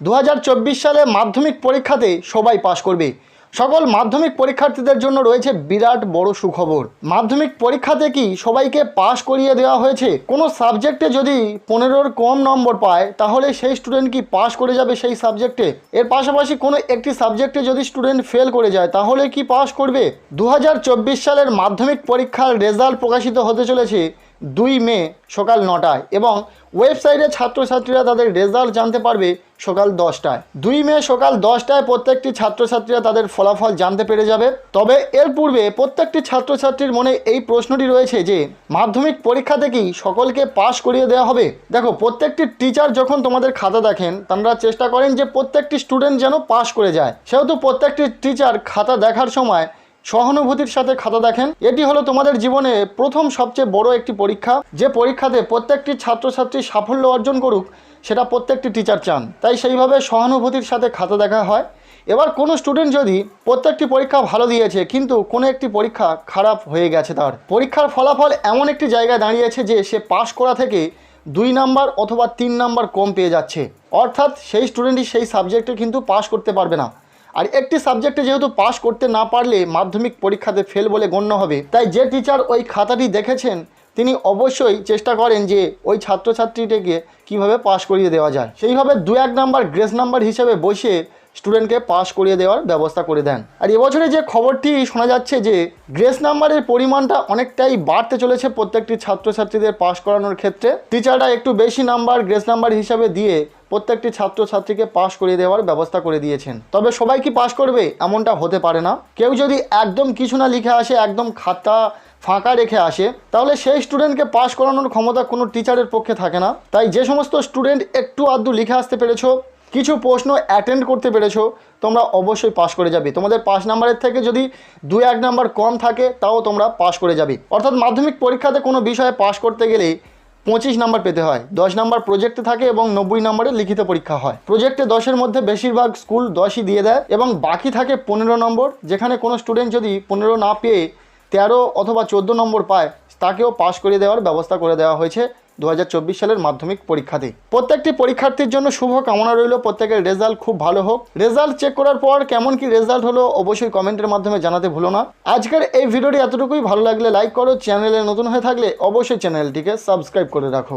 দু হাজার চব্বিশ সালে মাধ্যমিক পরীক্ষাতে সবাই পাশ করবে। সকল মাধ্যমিক পরীক্ষার্থীদের জন্য রয়েছে বিরাট বড় সুখবর। মাধ্যমিক পরীক্ষাতে কি সবাইকে পাশ করিয়ে দেওয়া হয়েছে? কোনো সাবজেক্টে যদি পনেরোর কম নম্বর পায়, তাহলে সেই স্টুডেন্ট কি পাশ করে যাবে সেই সাবজেক্টে? এর পাশাপাশি কোনো একটি সাবজেক্টে যদি স্টুডেন্ট ফেল করে যায়, তাহলে কি পাশ করবে? দু হাজার চব্বিশ সালের মাধ্যমিক পরীক্ষার রেজাল্ট প্রকাশিত হতে চলেছে দুই মে সকাল নটায় এবং ওয়েবসাইটে ছাত্রছাত্রীরা তাদের রেজাল্ট জানতে পারবে সকাল দশটায়। দুই মে সকাল দশটায় প্রত্যেকটি ছাত্রছাত্রীরা তাদের ফলাফল জানতে পেরে যাবে। তবে এর পূর্বে প্রত্যেকটি ছাত্রছাত্রীর মনে এই প্রশ্নটি রয়েছে যে, মাধ্যমিক পরীক্ষা থেকেই সকলকে পাশ করিয়ে দেওয়া হবে? দেখো, প্রত্যেকটি টিচার যখন তোমাদের খাতা দেখেন, তারা চেষ্টা করেন যে প্রত্যেকটি স্টুডেন্ট যেন পাশ করে যায়। সেহেতু প্রত্যেকটি টিচার খাতা দেখার সময় সহানুভূতির সাথে খাতা দেখেন। এটি হলো তোমাদের জীবনে প্রথম সবচেয়ে বড় একটি পরীক্ষা। যে পরীক্ষাতে প্রত্যেকটি ছাত্রছাত্রী সাফল্য অর্জন করুক, সেটা প্রত্যেকটি টিচার চান। তাই সেইভাবে সহানুভূতির সাথে খাতা দেখা হয়। এবার কোনো স্টুডেন্ট যদি প্রত্যেকটি পরীক্ষা ভালো দিয়েছে, কিন্তু কোনো একটি পরীক্ষা খারাপ হয়ে গেছে তার। পরীক্ষার ফলাফল এমন একটি জায়গায় দাঁড়িয়েছে যে সে পাশ করা থেকে দুই নাম্বার অথবা তিন নাম্বার কম পেয়ে যাচ্ছে। অর্থাৎ সেই স্টুডেন্টই সেই সাবজেক্টে কিন্তু পাশ করতে পারবে না। আর একটি সাবজেক্টে যেহেতু পাশ করতে না পারলে মাধ্যমিক পরীক্ষাতে ফেল বলে গণ্য হবে, তাই যে টিচার ওই খাতাটি দেখেছেন, তিনি অবশ্যই চেষ্টা করেন যে ওই ছাত্রছাত্রীটিকে কীভাবে পাশ করিয়ে দেওয়া যায়। সেইভাবে দু এক নাম্বার গ্রেস নাম্বার হিসেবে বসে স্টুডেন্টকে পাশ করিয়ে দেওয়ার ব্যবস্থা করে দেন। আর এবছরে যে খবরটি শোনা যাচ্ছে যে গ্রেস নাম্বারের পরিমাণটা অনেকটাই বাড়তে চলেছে প্রত্যেকটি ছাত্রছাত্রীদের পাশ করানোর ক্ষেত্রে। টিচাররা একটু বেশি নাম্বার গ্রেস নাম্বার হিসাবে দিয়ে প্রত্যেকটি ছাত্রছাত্রীকে পাশ করিয়ে দেওয়ার ব্যবস্থা করে দিয়েছেন। তবে সবাই কি পাশ করবে? এমনটা হতে পারে না। কেউ যদি একদম কিছু না লিখে আসে, একদম খাতা ফাঁকা রেখে আসে, তাহলে সেই স্টুডেন্টকে পাশ করানোর ক্ষমতা কোনো টিচারের পক্ষে থাকে না। তাই যে সমস্ত স্টুডেন্ট একটু আধটু লিখে আসতে পেরেছ কিছু প্রশ্ন অ্যাটেন্ড করতে পেরেছ, তোমরা অবশ্যই পাশ করে যাবে। তোমাদের পাস নাম্বারের থেকে যদি দু এক নাম্বার কম থাকে, তাও তোমরা পাশ করে যাবে। অর্থাৎ মাধ্যমিক পরীক্ষাতে কোনো বিষয়ে পাশ করতে গেলে পঁচিশ নাম্বার পেতে হয়। দশ নাম্বার প্রজেক্টে থাকে এবং নব্বই নম্বরের লিখিত পরীক্ষা হয়। প্রজেক্টে দশের মধ্যে বেশিরভাগ স্কুল দশই দিয়ে দেয় এবং বাকি থাকে পনেরো নম্বর যেখানে কোনো স্টুডেন্ট যদি পনেরো না পেয়ে তেরো অথবা চোদ্দ নম্বর পায়, তাকেও পাশ করে দেওয়ার ব্যবস্থা করে দেওয়া হয়েছে। দু হাজার চব্বিশ সালের মাধ্যমিক পরীক্ষাতে প্রত্যেকটি পরীক্ষার্থীর জন্য শুভ কামনা রইল। প্রত্যেকের রেজাল্ট খুব ভালো হোক। রেজাল্ট চেক করার পর কেমন কি রেজাল্ট হলো অবশ্যই কমেন্টের মাধ্যমে জানাতে ভুলো না। আজকের এই ভিডিওটি এতটুকুই। ভালো লাগলে লাইক করো। চ্যানেলে নতুন হয়ে থাকলে অবশ্যই চ্যানেলটিকে সাবস্ক্রাইব করে রাখো।